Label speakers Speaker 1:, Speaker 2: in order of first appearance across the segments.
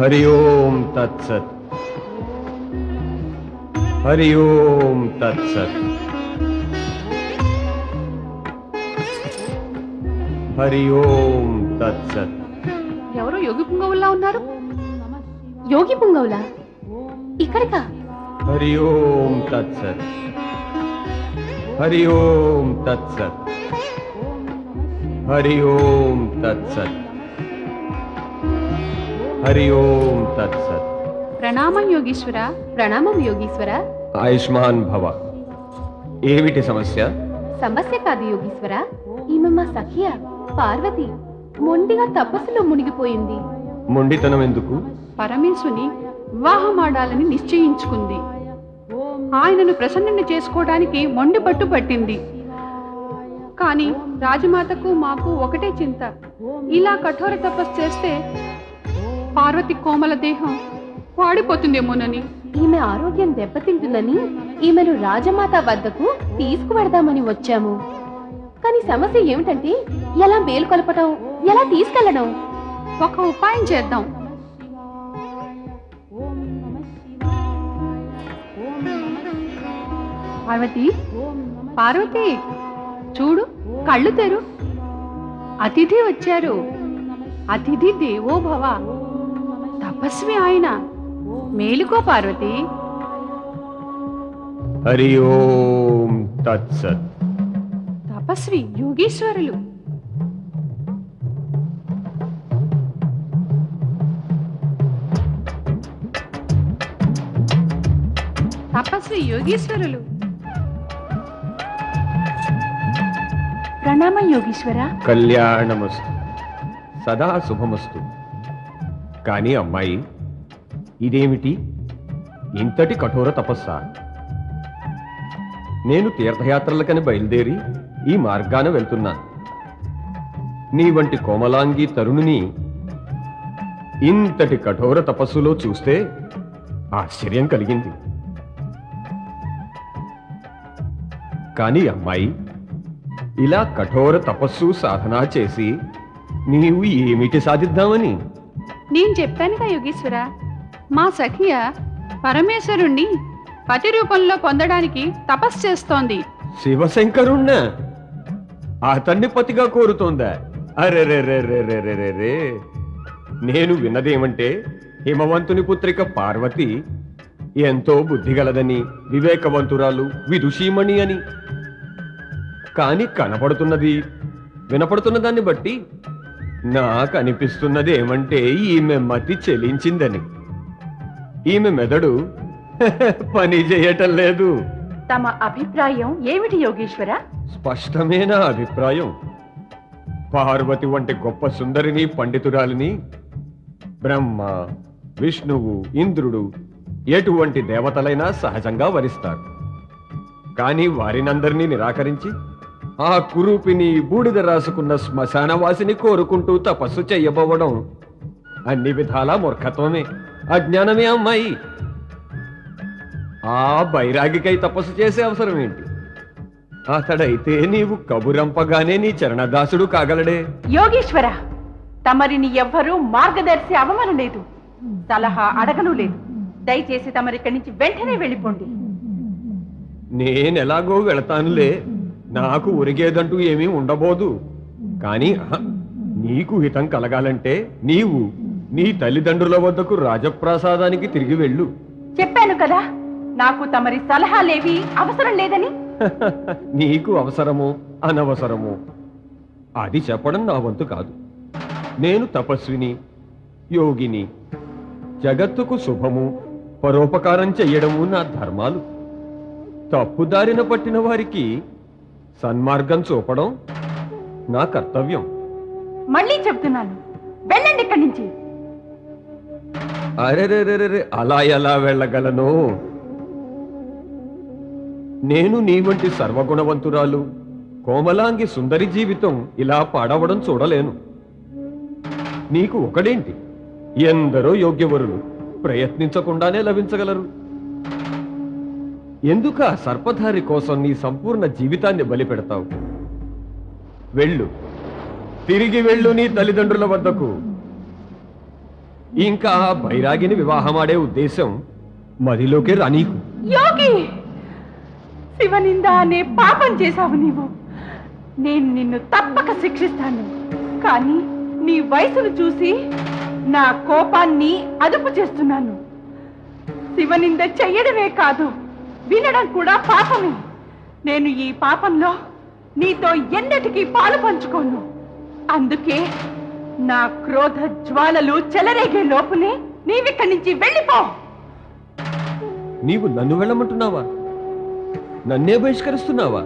Speaker 1: హరి ఓం తత్సత్ హరి ఓం తత్సత్ హరి ఓం తత్సత్
Speaker 2: ఎవరో యోగి పుంగవుల్లా ఉన్నారు?
Speaker 3: యోగి పుంగవులా? ఇక్కడికా?
Speaker 1: హరి ఓం తత్సత్। హరి ఓం తత్సత్। హరి ఓం తత్సత్। హరి ఓం తత్సత్
Speaker 2: ప్రణామం యోగీశ్వర
Speaker 3: ప్రణామం యోగీశ్వర.
Speaker 1: ఆయుష్మాన్ భవ. ఏమిటి సమస్య?
Speaker 3: సమస్య కాదు యోగీశ్వర. ఈమె మా సఖియ పార్వతి మొండిగా తపస్సులో మునిగిపోయింది.
Speaker 1: మొండితనం ఎందుకు?
Speaker 2: పరమేశుని వివాహమాడాలని నిశ్చయించుకుంది. ఆయనను ప్రసన్నుని చేసుకోవడానికి మొండి పట్టు పట్టింది. కానీ రాజమాతకు మాకు ఒకటే చింత. ఇలా కఠోర తపస్సు చేస్తే పార్వతి కోమల దేహం వాడిపోతుందేమోనని.
Speaker 3: ఈమె ఆరోగ్యం దెబ్బతింటుందని ఈమెను రాజమాత వద్దకు తీసుకువెడదామని వచ్చాము. కానీ సమస్య ఏమిటంటే ఎలా మేలుకొలపటం ఎలా తీసుకెళ్ళడం?
Speaker 2: ఒక ఉపాయం చేద్దాం. పార్వతి పార్వతి చూడు కళ్ళు తెరు. అతిథి వచ్చారు. అతిథి దేవో భవ తపస్వి ఆయన. మేలుకో పార్వతి.
Speaker 1: హరి ఓం తత్సత్.
Speaker 2: తపస్వి యోగీశ్వరులు. తపస్వి యోగీశ్వరులు.
Speaker 3: ప్రణామం యోగీశ్వర.
Speaker 1: కళ్యాణమస్తు. సదా శుభమస్తు. కానీ అమ్మాయి ఇదేమిటి? ఇంతటి కఠోర తపస్సా? నేను తీర్థయాత్రలకని బయలుదేరి ఈ మార్గాన వెళ్తున్నాను నీ వంటి కోమలాంగి తరుణుని ఇంతటి కఠోర తపస్సులో చూస్తే ఆశ్చర్యం కలిగింది. కానీ అమ్మాయి ఇలా కఠోర తపస్సు సాధన చేసి నీవు ఏమిటి సాధిద్దామని?
Speaker 2: నేను చెప్పానుగా యోగేశ్వర? మా సఖియ పరమేశ్వరుణ్ణి పతి రూపంలో పొందడానికి తపస్సు చేస్తోంది.
Speaker 1: శివశంకరుణ్ణ అతన్ని పతిగా కోరుతోందా? అరెరెరెరెరెరెరే నేను విన్నదేమంటే హిమవంతుని పుత్రిక పార్వతి ఎంతో బుద్ధిగలదని వివేకవంతురాలు విదుషీమణి అని. కాని కనపడుతున్నది వినపడుతున్న దాన్ని బట్టి నాకు అనిపిస్తున్నది ఏమంటే ఈమె మతి చెలించిందని. ఈమె మెదడు పని చేయటం లేదు.
Speaker 3: తమ అభిప్రాయం ఏమిటి యోగేశ్వర?
Speaker 1: స్పష్టమైన అభిప్రాయం? పార్వతి వంటి గొప్ప సుందరిని పండితురాలిని బ్రహ్మ విష్ణువు ఇంద్రుడు ఎటువంటి దేవతలైనా సహజంగా వరిస్తారు. కానీ వారినందరినీ నిరాకరించి ఆ కురూపిని బూడిద రాసుకున్న శ్మశానవాసిని కోరుకుంటూ తపస్సు చెయ్యబోవడం అన్ని విధాలా మూర్ఖత్వమే. అజ్ఞానమే అమ్మాయి. ఆ బైరాగికై తపస్సు చేసే అవసరం ఏంటి? అతడైతే నీవు కబురంపగానే నీ చరణదాసుడు కాగలడే.
Speaker 4: యోగేశ్వర తమరిని ఎవ్వరూ మార్గదర్శి అవమను లేదు. సలహా అడగను లేదు. దయచేసి తమరిక్కడి నుంచి వెంటనే వెళ్ళిపోండి.
Speaker 1: నేనెలాగో వెళతానులే. నాకు ఒరిగేదంటూ ఏమీ ఉండబోదు. కానీ నీకు హితం కలగాలంటే నీవు నీ తల్లిదండ్రుల వద్దకు రాజప్రాసాదానికి తిరిగి వెళ్ళు.
Speaker 4: చెప్పాను కదా నాకు తమరి సలహాలేవి అవసరం లేదని?
Speaker 1: నీకు అవసరమో అనవసరమో అది చెప్పడం నా వంతు కాదు. నేను తపస్విని యోగిని జగత్తుకు శుభము పరోపకారం చెయ్యడము నా ధర్మాలు. తప్పుదారిన పట్టిన వారికి సన్మార్గం చూపడం నా కర్తవ్యం.
Speaker 4: మళ్ళీ చెప్తున్నాను. వెళ్ళండి ఇక్కడి నుంచి.
Speaker 1: అరెరెరెరెరె అలా ఎలా వెళ్ళగలను? నేను నీ వంటి సర్వగుణవంతురాలు. కోమలాంగి సుందరి జీవితం ఇలా పాడవడం చూడలేను. నీకు ఒకడేంటి? ఎందరో యోగ్యవరులు ప్రయత్నించకుండానే లభించగలరు. ఎందుకు ఆ సర్పధారి కోసం నీ సంపూర్ణ జీవితాన్ని బలిపెడతావు? వెళ్ళు. తిరిగి వెళ్ళు నీ తల్లిదండ్రుల వద్దకు. ఇంకా బైరాగిని వివాహమాడే ఉద్దేశం మదిలోకే రానీకు
Speaker 4: యోగి! శివనింద అనే పాపం చేశావు నీవు. నేను నిన్ను తప్పక శిక్షిస్తాను. కానీ నీ వయసును చూసి నా కోపాన్ని అదుపు చేస్తున్నాను. శివనింద చెయ్యడమే కాదు. వినడం కూడా పాపమే. నేను ఈ పాపంలో నీతో ఎన్నటికీ పాలు పంచుకోను. అందుకే నా క్రోధ జ్వాలలు చెలరేగే లోపునే నీవిక్కడి నుంచి వెళ్ళిపో.
Speaker 1: నీవు నన్ను వెళ్ళమంటున్నావా? నన్నే బహిష్కరిస్తున్నావా?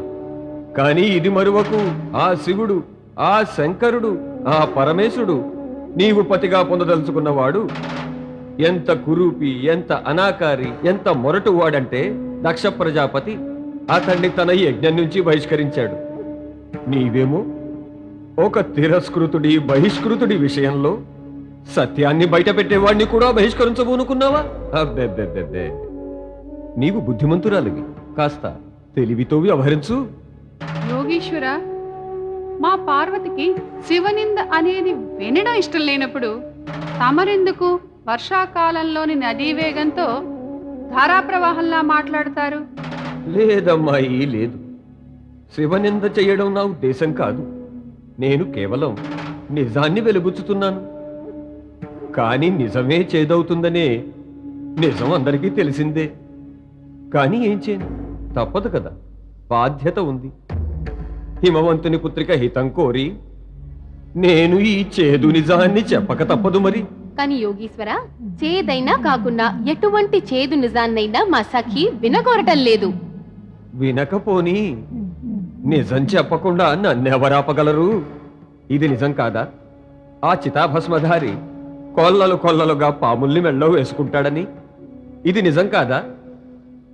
Speaker 1: కానీ ఇది మరువకు ఆ శివుడు ఆ శంకరుడు ఆ పరమేశుడు నీవు పతిగా పొందదలుచుకున్నవాడు. ఎంత కురూపి ఎంత అనాకారి ఎంత మొరటు వాడంటే దక్ష ప్రజాపతి అతన్ని తన యజ్ఞం నుంచి బహిష్కరించాడు. నీవేమో ఒక తిరస్కృతుడి బహిష్కృతుడి విషయంలో సత్యాన్ని బయటపెట్టేవాడిని కూడా బహిష్కరించబోనుకున్నావా? అబ్బెబ్బెబ్బెబ్బే. నీవు బుద్ధిమంతురాలివి. కాస్త తెలివితో వ్యవహరించు.
Speaker 2: యోగీశ్వర మా పార్వతికి శివనింద అనేది వినడం ఇష్టం లేనప్పుడు తమరెందుకు? వర్షాకాలంలోని నదీ వేగంతో ధారాప్రవాహంలా మాట్లాడతారు?
Speaker 1: లేదమ్మాయి లేదు. శివనింద చేయడం నా ఉద్దేశం కాదు. నేను కేవలం నిజాన్ని వెలుగుచ్చుతున్నాను. కానీ నిజమే చేదవుతుందనే నిజం అందరికీ తెలిసిందే. కానీ ఏం చేయను తప్పదు కదా. బాధ్యత ఉంది. హిమవంతుని పుత్రిక హితం కోరి నేను ఈ చేదు నిజాన్ని చెప్పక తప్పదు మరి.
Speaker 3: కానీ యోగీశ్వర చేదైనా కాకుండా ఎటువంటి చేదు నిజాన్నైనా మా సఖి వినకోరటం లేదు.
Speaker 1: వినకపోని? నిజం చెప్పకుండా నన్నెవరాపగలరు? ఇది నిజం కాదా? ఆ చితాభస్మధారి కొల్లలు కొల్లలుగా పాముల్ని మెళ్ళో వేసుకుంటాడని? ఇది నిజం కాదా?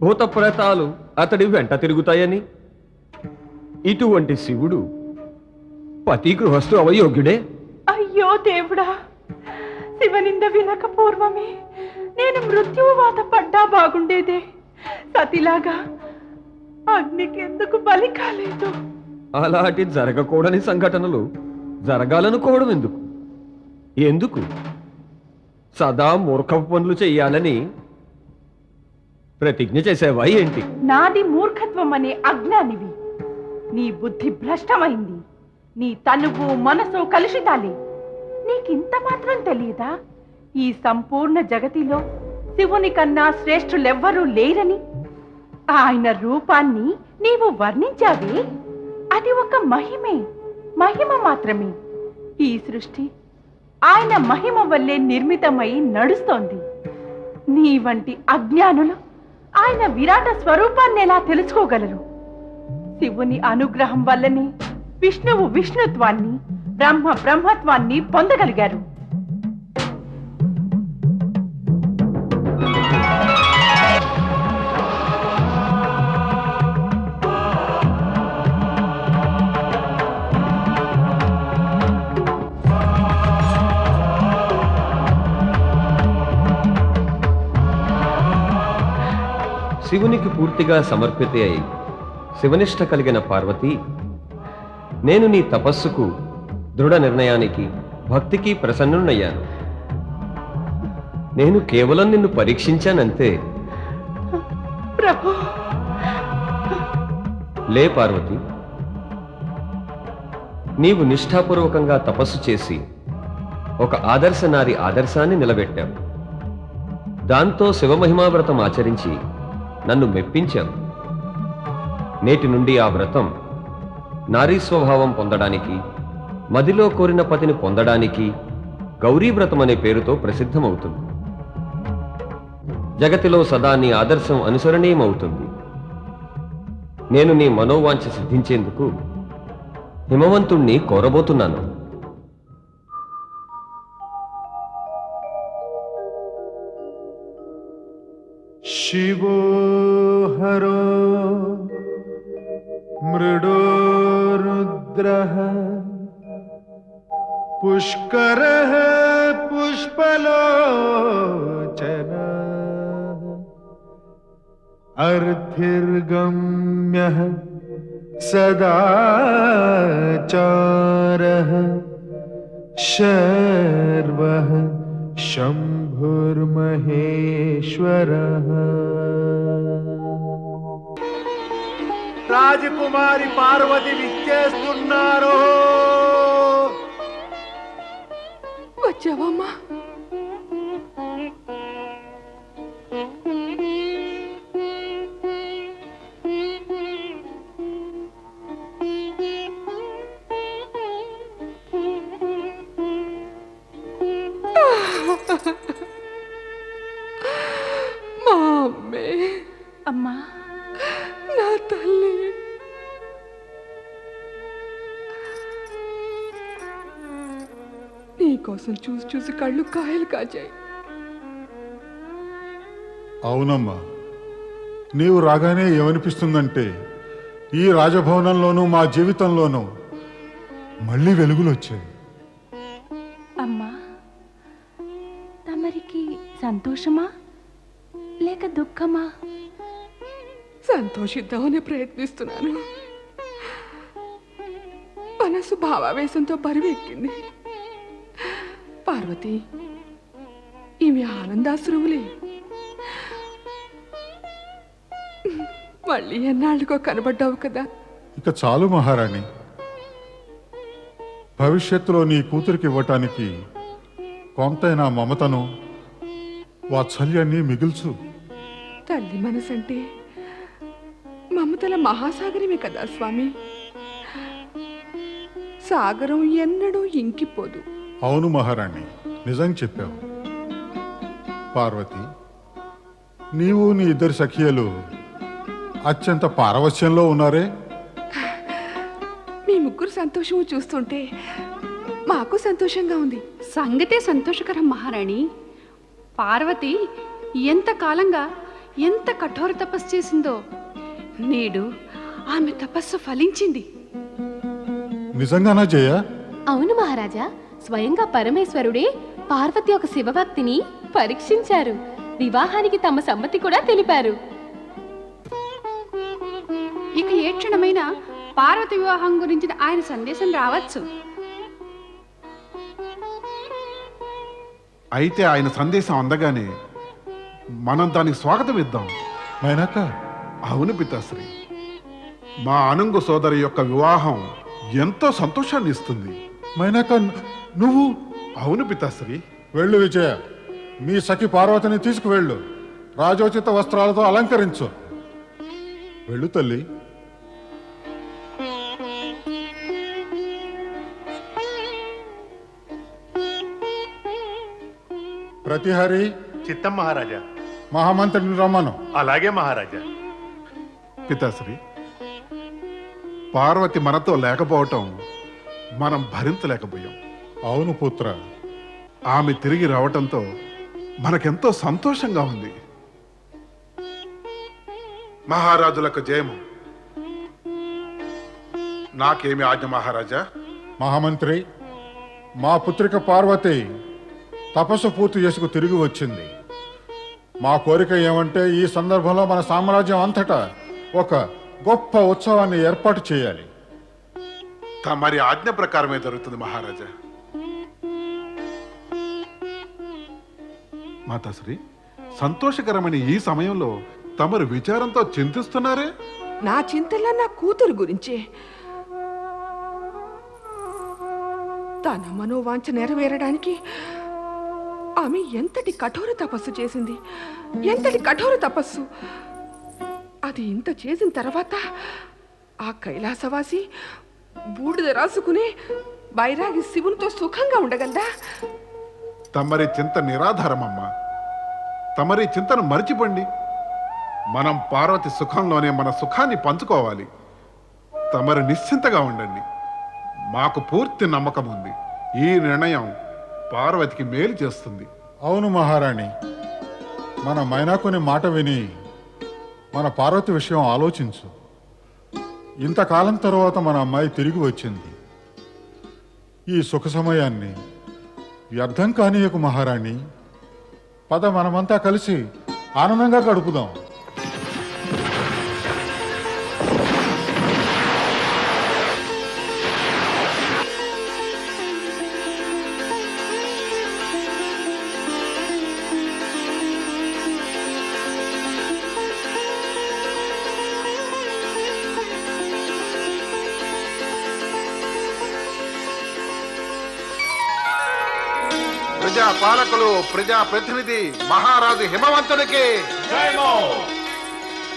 Speaker 1: భూత ప్రేతాలు అతడి వెంట తిరుగుతాయని? ఇటువంటి శివుడు పతి గృహస్థు అవయోగ్యుడే?
Speaker 4: అయ్యో దేవుడా! శివనింద వినక పూర్వమే నేను మృత్యువు వాత పడ్డా బాగుండేదే. సతిలాగా అగ్నికి ఎందుకు బలి కాలేదు?
Speaker 1: అలాంటి జరగకూడని సంఘటనలు జరగాలనుకోవడం ఎందుకు? ఎందుకు? సదా మూర్ఖపు పనులు చెయ్యాలని ప్రతిజ్ఞ చేసేవా ఏంటి?
Speaker 4: నాది మూర్ఖత్వం అనే అజ్ఞానివి. నీ బుద్ధి భ్రష్టమైంది. నీ తనువు మనసు కలుషితాలి. నీకింత మాత్రం తెలియదా ఈ సంపూర్ణ జగతిలో శివుని కన్నా శ్రేష్ఠులెవ్వరూ లేరని? ఆయన రూపాన్ని నీవు వర్ణించావే? అది ఒక మహిమే మహిమ మాత్రమే. ఈ సృష్టి ఆయన మహిమ వల్లే నిర్మితమై నడుస్తోంది. నీ వంటి అజ్ఞానులు ఆయన విరాట స్వరూపాన్ని ఎలా తెలుసుకోగలరు. శివుని అనుగ్రహం వల్లనే విష్ణువు విష్ణుత్వాన్ని బ్రహ్మ బ్రహ్మత్వాన్ని పొందగలిగారు.
Speaker 1: శివునికి పూర్తిగా సమర్పిత అయి శివనిష్ట కలిగిన పార్వతి నేను నీ తపస్సుకు దృఢ నిర్ణయానికి భక్తికి ప్రసన్నున్నయ్యాను నేను కేవలం నిన్ను పరీక్షించానంతే. లే పార్వతి! నీవు నిష్ఠాపూర్వకంగా తపస్సు చేసి ఒక ఆదర్శ నారి ఆదర్శాన్ని నిలబెట్టావు. దాంతో శివమహిమా వ్రతం ఆచరించి నన్ను మెప్పించావు. నేటి నుండి ఆ వ్రతం నారీ స్వభావం పొందడానికి మదిలో కోరిన పతిని పొందడానికి గౌరీ వ్రతం అనే పేరుతో ప్రసిద్ధమవుతుంది జగతిలో సదా నీ ఆదర్శం అనుసరణీయమవుతుంది నేను నీ మనోవాంఛ సిద్ధించేందుకు హిమవంతుణ్ణి కోరబోతున్నాను
Speaker 5: शिवो हरो मृडो रुद्रः पुष्कर पुष्पलोचन। अर्थिर्गम्य सदाचार शर्व शंभुर्महेश्वर
Speaker 6: राजकुमारी पार्वती वित्तेस्तुन्नारो
Speaker 7: వచ్చావమ్మా? మా అమ్మే
Speaker 4: అమ్మా.
Speaker 7: నా తల్లి. నీకోసం చూసి చూసి కళ్ళు కాయలు కాచాయి.
Speaker 8: అవునమ్మా. నీవు రాగానే ఏమనిపిస్తుందంటే ఈ రాజభవనంలోనూ మా జీవితంలోనూ మళ్ళీ వెలుగులు వచ్చాయి.
Speaker 4: అమ్మా తమరికి సంతోషమా? లేక దుఃఖమా?
Speaker 7: సంతోషిద్దామని ప్రయత్నిస్తున్నాను. మనసు భావావేశంతో బరువెక్కింది. పార్వతి ఇవి ఆనందాశ్రువులే. మళ్ళీ ఎన్నాళ్ళకో కనబడ్డావు కదా.
Speaker 8: ఇక చాలు మహారాణి. భవిష్యత్తులో నీ కూతురికి ఇవ్వటానికి కొంతైనా మమతను వాత్సల్యాన్ని మిగుల్చు.
Speaker 7: తల్లి మనసంటే మమతల మహాసాగరమే కదా స్వామి. సాగరం ఎన్నడూ ఇంకిపోదు.
Speaker 8: అవును మహారాణి నిజం చెప్పావు. పార్వతి నీవు నీ ఇద్దరు సఖియలు అత్యంత పారవస్యంలో ఉన్నారే?
Speaker 7: మీ ముగ్గురు సంతోషము చూస్తుంటే మాకు సంతోషంగా ఉంది.
Speaker 2: సంగతే సంతోషకరం మహారాణి. పార్వతి ఎంత కాలంగా ఎంత కఠోర తపస్సు చేసిందో నేడు ఆమె తపస్సు ఫలించింది.
Speaker 8: నిజంగానా జయ?
Speaker 7: అవును మహారాజా. స్వయంగా పరమేశ్వరుడే పార్వతి ఒక శివభక్తిని పరీక్షించారు. వివాహానికి తమ సమ్మతి కూడా తెలిపారు.
Speaker 2: ఇక ఏ క్షణమైనా పార్వతి వివాహం గురించిన ఆయన సందేశం రావచ్చు.
Speaker 6: అయితే ఆయన సందేశం అందగానే మనం దానికి స్వాగతం ఇద్దాం.
Speaker 8: మైనాక
Speaker 6: అవును పితాశ్రీ. మా అనంగు సోదరి యొక్క వివాహం ఎంతో సంతోషాన్ని ఇస్తుంది.
Speaker 8: మైనాక నువ్వు?
Speaker 6: అవును పితాశ్రీ.
Speaker 8: వెళ్ళు విజయ. మీ సఖి పార్వతిని తీసుకువెళ్ళు. రాజోచిత వస్త్రాలతో అలంకరించు. వెళ్ళు తల్లి. ప్రతిహరి.
Speaker 9: చిత్తం మహారాజా.
Speaker 8: మహామంత్రిని రమ్మను.
Speaker 9: అలాగే మహారాజా.
Speaker 6: పితాశ్రీ పార్వతి మనతో లేకపోవటం మనం భరించలేకపోయాం.
Speaker 8: అవును పుత్ర.
Speaker 6: ఆమె తిరిగి రావటంతో మనకెంతో సంతోషంగా ఉంది. మహారాజులకు జయము. నాకేమి ఆజ్ఞ మహారాజా?
Speaker 8: మహామంత్రి మా పుత్రిక పార్వతి తపస్సు పూర్తి చేసుకు తిరిగి వచ్చింది. మా కోరిక ఏమంటే ఈ సందర్భంలో మన సామ్రాజ్యం అంతటా ఒక గొప్ప ఉత్సవాన్ని ఏర్పాటు చేయాలి.
Speaker 6: తమరి ఆజ్ఞ ప్రకారమే జరుగుతుంది మహారాజా. మాతాశ్రీ సంతోషకరమైన ఈ సమయంలో తమరు విచారంతో చింతిస్తున్నారే?
Speaker 7: నా చింతల నా కూతురు గురించే. తన మనోవాంఛ నెరవేరడానికి ఆమె ఎంతటి కఠోర తపస్సు చేసింది? ఎంతటి కఠోర తపస్సు? అది ఇంత చేసిన తర్వాత ఆ కైలాసవాసి బూడిద రాసుకుని బైరాగి శివునితో సుఖంగా ఉండగలదా?
Speaker 6: తమరి చింత నిరాధారమమ్మా. తమరి చింతను మరిచిపోండి. మనం పార్వతి సుఖంలోనే మన సుఖాన్ని పంచుకోవాలి. తమరు నిశ్చింతగా ఉండండి. మాకు పూర్తి నమ్మకం ఉంది. ఈ నిర్ణయం పార్వతికి మేలు చేస్తుంది.
Speaker 8: అవును మహారాణి. మన మైనాకుని మాట విని మన పార్వతి విషయం ఆలోచించు. ఇంతకాలం తర్వాత మన అమ్మాయి తిరిగి వచ్చింది. ఈ సుఖ సమయాన్ని వ్యర్థం కానీయకు మహారాణి. పద మనమంతా కలిసి ఆనందంగా గడుపుదాం.
Speaker 6: పాలకులు ప్రజా ప్రతినిధి మహారాజు హిమవంతునికి.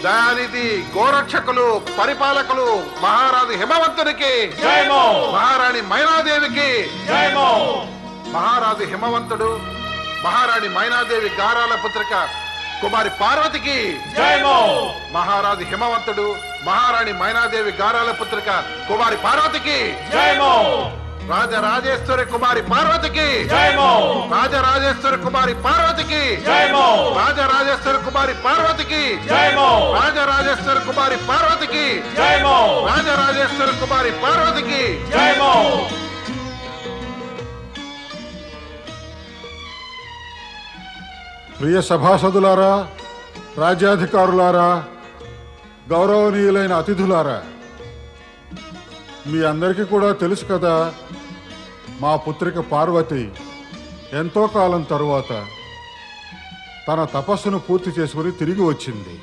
Speaker 6: దయానిధి గోరక్షకులు పరిపాలకులు మహారాజు హిమవంతునికి. మహారాణి మైనాదేవికి. మహారాజు హిమవంతుడు మహారాణి మైనాదేవి గారాల పుత్రిక కుమారి పార్వతికి. మహారాజు హిమవంతుడు మహారాణి మైనాదేవి గారాల పుత్రిక కుమారి పార్వతికి. రాజరాజేశ్వరి కుమారి పార్వతికి. రాజరాజేశ్వరి కుమారి పార్వతికి. రాజరాజేశ్వరి కుమారి పార్వతికి. రాజరాజేశ్వరి కుమారి పార్వతికి. రాజరాజేశ్వరి కుమారి పార్వతికి.
Speaker 8: ప్రియ సభాసదులారా రాజ్యాధికారులారా గౌరవనీయులైన అతిథులారా మీ అందరికీ కూడా తెలుసు కదా మా పుత్రిక పార్వతి ఎంతో కాలం తరువాత తన తపస్సును పూర్తి చేసుకుని తిరిగి వచ్చింది.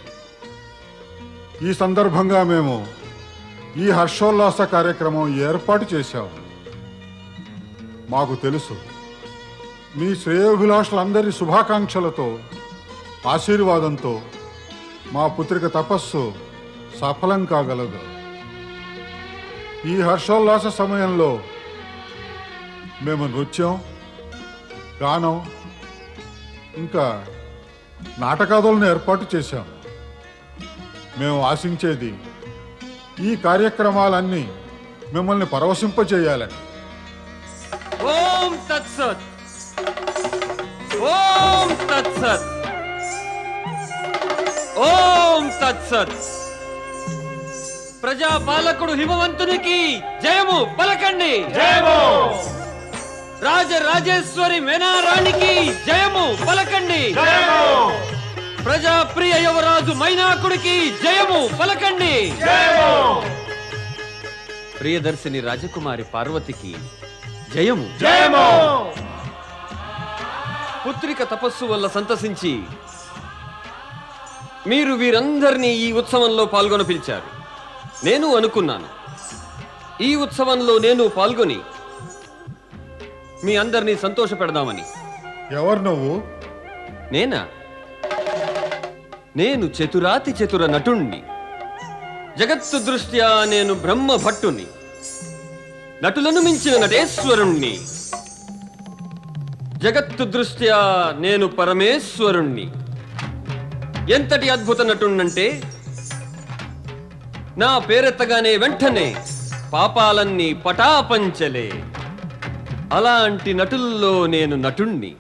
Speaker 8: ఈ సందర్భంగా మేము ఈ హర్షోల్లాస కార్యక్రమం ఏర్పాటు చేశాము మాకు తెలుసు మీ శ్రేయోభిలాషులందరి శుభాకాంక్షలతో ఆశీర్వాదంతో మా పుత్రిక తపస్సు సఫలం కాగలదు. ఈ హర్షోల్లాస సమయంలో మేము నృత్యం గానం ఇంకా నాటకాదులను ఏర్పాటు చేశాం. మేము ఆశించేది ఈ కార్యక్రమాలన్నీ మిమ్మల్ని పరవశింపజేయాలని.
Speaker 1: ఓం తత్సత్. ఓం తత్సత్. ఓం తత్సత్. ప్రజాపాలకుడు హిమవంతునికి జయము పలకండి జయము. రాజరాజేశ్వరి మేనారాణికి జయము పలకండి జయము. ప్రజాప్రియ యువరాజు మైనాకుడికి జయము పలకండి జయము. ప్రియదర్శిని రాజకుమారి పార్వతికి జయము. జయము. పుత్రిక తపస్సు వల్ల సంతసించి మీరు వీరందరినీ ఈ ఉత్సవంలో పాల్గొన పిలిచారు. నేను అనుకున్నాను. ఈ ఉత్సవంలో నేను పాల్గొని మీ అందరినీ సంతోష పెడదామని
Speaker 8: ఎవరు నువ్వు?
Speaker 1: నేనా? నేను చతురాతి చతుర నటుణ్ణి. జగత్తు దృష్ట్యా నేను బ్రహ్మ భట్టుని. నటులను మించిన నటేశ్వరుణ్ణి. జగత్తు దృష్ట్యా నేను పరమేశ్వరుణ్ణి. ఎంతటి అద్భుత నటుణ్ణంటే నా పేరెత్తగానే వెంటనే పాపాలన్నీ పటాపంచలే. అలాంటి నటుల్లో నేను నటుణ్ణి.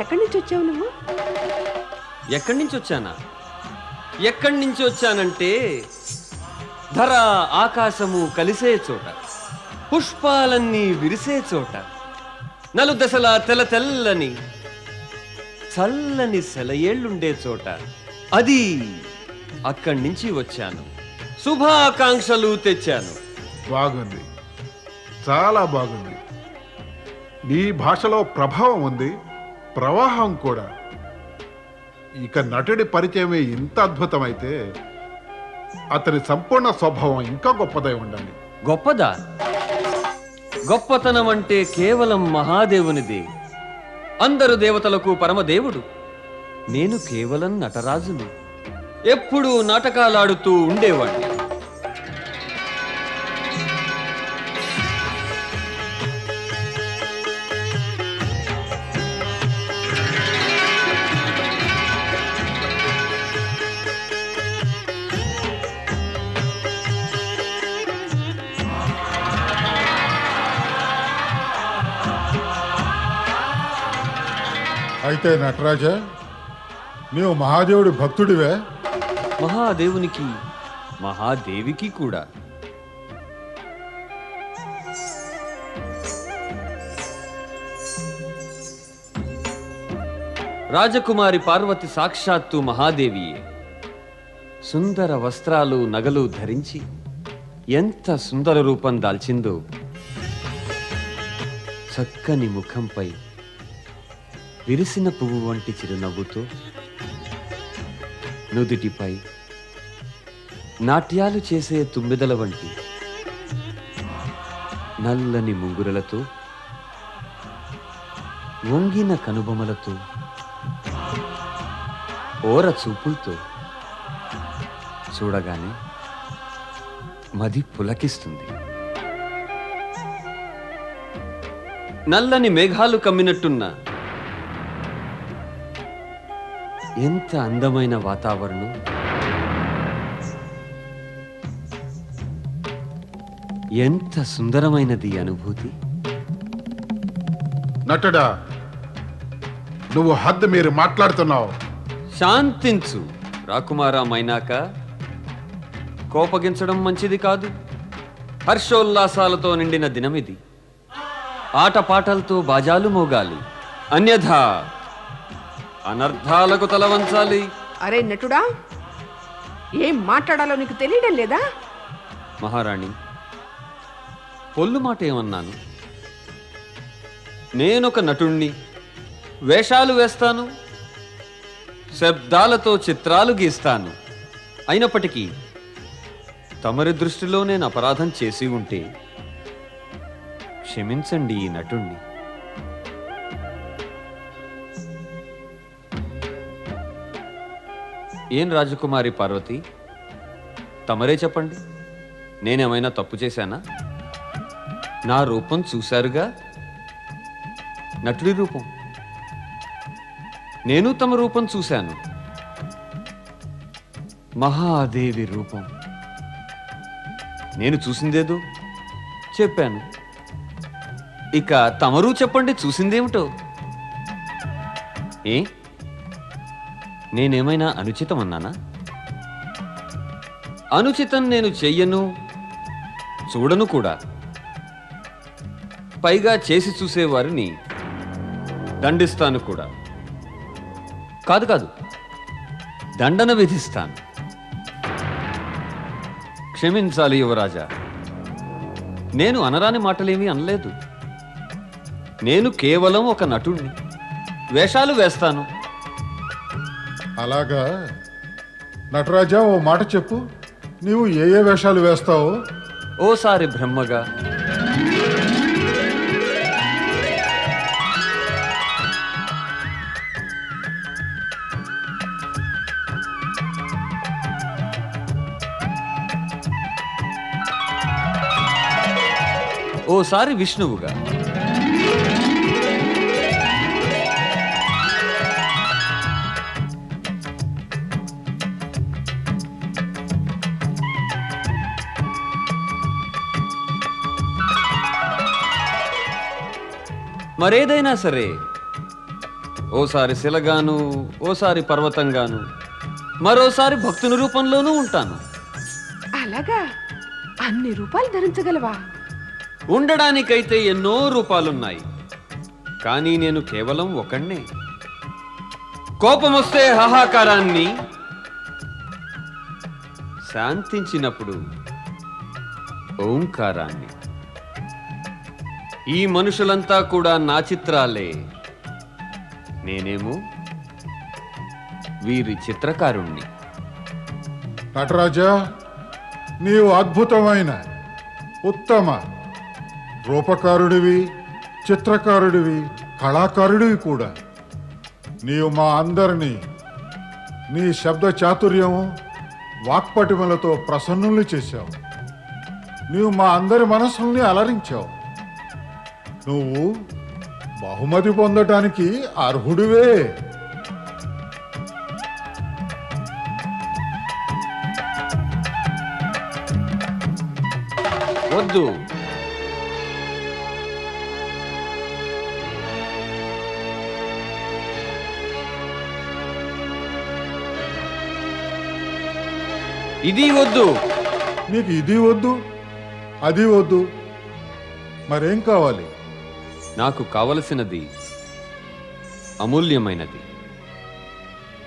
Speaker 7: ఎక్కడి నుంచి వచ్చావు నువ్వు?
Speaker 1: ఎక్కడి నుంచి వచ్చానా? ఎక్కడి నుంచి వచ్చానంటే ధర ఆకాశము కలిసే చోట పుష్పాలన్నీ విరిసే చోట నలుదశల తెల్ల తెల్లని చల్లని సెలయేళ్ళుండే చోట. అది అక్కడి నుంచి వచ్చాను. శుభాకాంక్షలు తెచ్చాను.
Speaker 6: బాగుంది. చాలా బాగుంది. నీ భాషలో ప్రభావం ఉంది ప్రవాహం కూడా. ఇక నటుడి పరిచయమే ఇంత అద్భుతమైతే అతని సంపూర్ణ స్వభావం ఇంకా గొప్పదై ఉండాలి.
Speaker 1: గొప్పదా? గొప్పతనం అంటే కేవలం మహాదేవునిదే. అందరు దేవతలకు పరమదేవుడు. నేను కేవలం నటరాజును. ఎప్పుడూ నాటకాలాడుతూ ఉండేవాడిని.
Speaker 8: అయితే నటరాజా నీవు మహాదేవుడి భక్తుడివే.
Speaker 1: మహాదేవునికి. మహాదేవికి కూడా. రాజకుమారి పార్వతి సాక్షాత్తు మహాదేవియే. సుందర వస్త్రాలు నగలు ధరించి ఎంత సుందర రూపం దాల్చిందో. చక్కని ముఖంపై విరిసిన పువ్వు వంటి చిరునవ్వుతో నుదుటిపై. నాట్యాలు చేసే తుమ్మిదల వంటి నల్లని ముంగురలతో వంగిన కనుబొమలతో ఓర చూపులతో చూడగానే మది పులకిస్తుంది. నల్లని మేఘాలు కమ్మినట్టున్న ఎంత అందమైన వాతావరణం? ఎంత సుందరమైనది అనుభూతి?
Speaker 6: నటుడా నువ్వు హద్దు మీరు మాట్లాడుతున్నావు.
Speaker 1: శాంతించు రాకుమారా మైనాక కోపగించడం మంచిది కాదు. హర్షోల్లాసాలతో నిండిన దినమిది. ఆటపాటలతో బాజాలు మోగాలి. అన్యథా అనర్థాలకు తల వంచాలి.
Speaker 7: అరే నటుడా ఏం మాట్లాడాలో నీకు తెలియడం లేదా?
Speaker 1: మహారాణి పొల్లు మాట ఏమన్నాను? నేనొక నటుణ్ణి వేషాలు వేస్తాను శబ్దాలతో చిత్రాలు గీస్తాను. అయినప్పటికీ తమరి దృష్టిలో నేను అపరాధం చేసి ఉంటే క్షమించండి ఈ నటుణ్ణి. ఏం రాజకుమారి పార్వతి? తమరే చెప్పండి. నేనేమైనా తప్పు చేశానా? నా రూపం చూశారుగా? నటుడి రూపం. నేను తమ రూపం చూశాను. మహాదేవి రూపం. నేను చూసిందేదో? చెప్పాను. ఇక తమరు చెప్పండి చూసిందేమిటో? ఏ? నేనేమైనా అనుచితం అన్నానా? అనుచితం నేను చెయ్యను చూడను కూడా. పైగా చేసి చూసేవారిని దండిస్తాను కూడా. కాదు కాదు దండన విధిస్తాను. క్షమించాలి యువరాజా నేను అనరాని మాటలేమీ అనలేదు. నేను కేవలం ఒక నటుణ్ణి వేషాలు వేస్తాను.
Speaker 8: అలాగా? నటరాజా ఓ మాట చెప్పు. నీవు ఏ ఏ వేషాలు వేస్తావో?
Speaker 1: ఓసారి బ్రహ్మగా. ఓసారి విష్ణువుగా. మరేదైనా సరే ఓసారి శిలగాను ఓసారి పర్వతంగాను మరోసారి భక్తుని రూపంలోనూ ఉంటాను.
Speaker 7: అలాగా? అన్ని రూపాయలు ధరించగలవా?
Speaker 1: ఉండడానికైతే ఎన్నో రూపాలున్నాయి. కానీ నేను కేవలం ఒకణ్ణే. కోపం వస్తే హాహాకారాన్ని శాంతించినప్పుడు ఓంకారాన్ని. ఈ మనుషులంతా కూడా నా చిత్రాలే. నేనేమో వీరి చిత్రకారుణ్ణి.
Speaker 8: నటరాజా నీవు అద్భుతమైన ఉత్తమ రూపకారుడివి చిత్రకారుడివి కళాకారుడివి కూడా. నీవు మా అందరినీ నీ శబ్ద చాతుర్యము వాక్పటిమలతో ప్రసన్నుల్ని చేశావు. నీవు మా అందరి మనసుల్ని అలరించావు. నువ్వు బహుమతి పొందటానికి అర్హుడివే.
Speaker 1: వద్దు. ఇది వద్దు.
Speaker 8: నీకు ఇది వద్దు అది వద్దు. మరేం కావాలి?
Speaker 1: నాకు కావలసినది అమూల్యమైనది.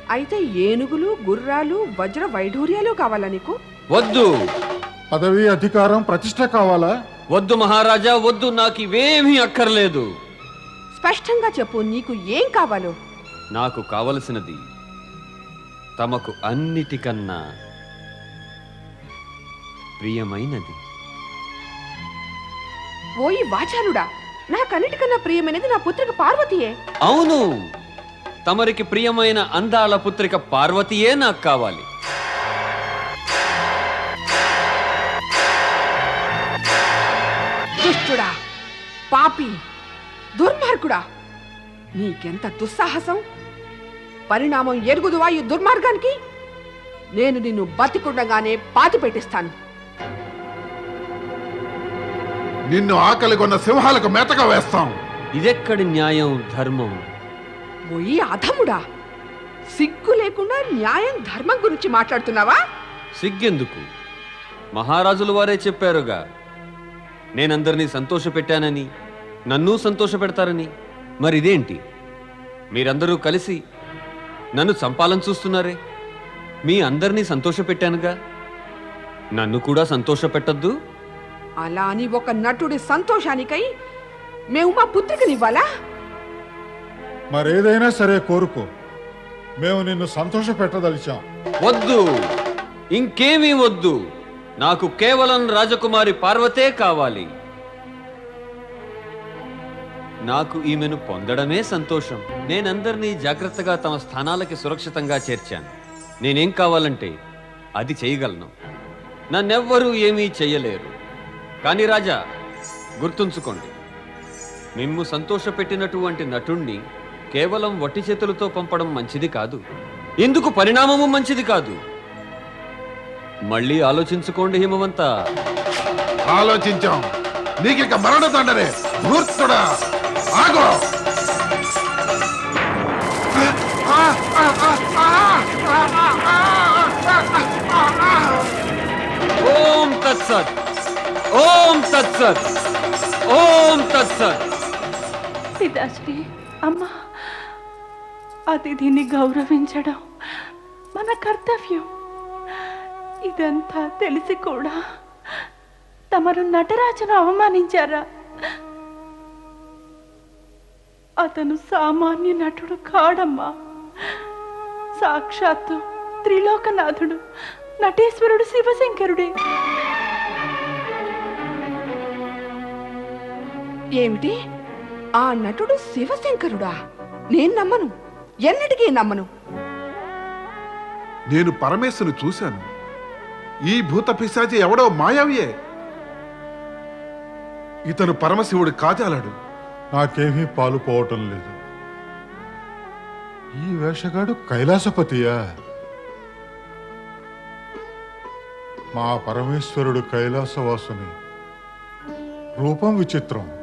Speaker 7: అయితే ఏనుగులు గుర్రాలు వజ్ర వైఢూర్యాలు కావాలా నీకు?
Speaker 1: వద్దు!
Speaker 8: పదవి అధికారం ప్రతిష్ట కావాలా?
Speaker 1: వద్దు మహారాజా వద్దు నాకు ఇవేమీ అక్కర్లేదు.
Speaker 7: స్పష్టంగా చెప్పు నీకు ఏం కావాలో?
Speaker 1: నాకు కావలసినది తమకు అన్నిటికన్నా ప్రియమైనది.
Speaker 7: ఓయి వాచాలుడా నాకన్నిటికన్నా ప్రియమైనది నా పుత్రిక పార్వతీయే.
Speaker 1: అవును. తమరికి ప్రియమైన అందాల పుత్రిక పార్వతీయే నాకు కావాలి.
Speaker 7: దుష్టుడా పాపి దుర్మార్గుడా నీకెంత దుస్సాహసం? పరిణామం ఎరుగుదువా ఈ దుర్మార్గానికి? నేను నిన్ను బతికుండగానే పాతి పెట్టిస్తాను
Speaker 6: నిన్ను ఆకలి కొన్న సింహాలకు మెతక వేస్తాం.
Speaker 1: ఇదెక్కడి న్యాయం ధర్మం?
Speaker 7: పోయి అధముడా సిగ్గు లేకుండా న్యాయం ధర్మం గురించి మాట్లాడుతున్నావా?
Speaker 1: సిగ్గెందుకు? మహారాజుల వారే చెప్పారుగా నేనందరినీ సంతోషపెట్టానని నన్ను సంతోషపెడతారని మరిదేంటి? మీరందరూ కలిసి నన్ను చంపాలని చూస్తున్నారే? మీ అందరినీ సంతోషపెట్టానుగా నన్ను కూడా సంతోషపెట్టద్దు
Speaker 7: అలా అని ఒక నటుడి సంతోషానికై మేము మా పుత్రికనివ్వాలా?
Speaker 8: మరేదైనా సరే కోరుకో. మేము నిన్ను సంతోష పెట్టదలిచాం
Speaker 1: వద్దు. ఇంకేమీ వద్దు. నాకు కేవలం రాజకుమారి పార్వతే కావాలి. నాకు ఈమెను పొందడమే సంతోషం. నేనందరినీ జాగ్రత్తగా తమ స్థానాలకి సురక్షితంగా చేర్చాను. నేనేం కావాలంటే అది చేయగలను. నన్నెవ్వరూ ఏమీ చెయ్యలేరు కానీ రాజా గుర్తుంచుకోండి మిమ్ము సంతోషపెట్టినటువంటి నటుణ్ణి కేవలం వట్టి చేతులతో పంపడం మంచిది కాదు. ఎందుకు పరిణామము మంచిది కాదు. మళ్ళీ ఆలోచించుకోండి హిమవంత.
Speaker 6: ఆలోచించాం. నీకిక మరణ మూర్తుడా ఆగో.
Speaker 1: ఓం తత్సత్. ఓం తత్సత్ ఓం తత్సత్
Speaker 4: పితాశ్రీ అమ్మా అతిథిని గౌరవించడం మన కర్తవ్యం. ఇదంతా తెలిసి కూడా తమరు నటరాజును అవమానించారా? అతను సామాన్య నటుడు కాడమ్మా. సాక్షాత్తు త్రిలోకనాథుడు నటేశ్వరుడు శివశంకరుడే.
Speaker 7: ఏమిటి? ఆ నటుడు శివశంకరుడా? నేను నమ్మను. ఎన్నటికీ నమ్మను.
Speaker 6: నేను పరమేశ్వరుని చూశాను. ఈ భూత పిశాచి ఎవడో మాయావియే. ఇతను పరమశివుడు కాజాలాడు.
Speaker 8: నాకేమీ పాలు పోవటం లేదు. ఈ వేషగాడు కైలాసపతియా? మా పరమేశ్వరుడు కైలాసవాసుని. రూపం విచిత్రం.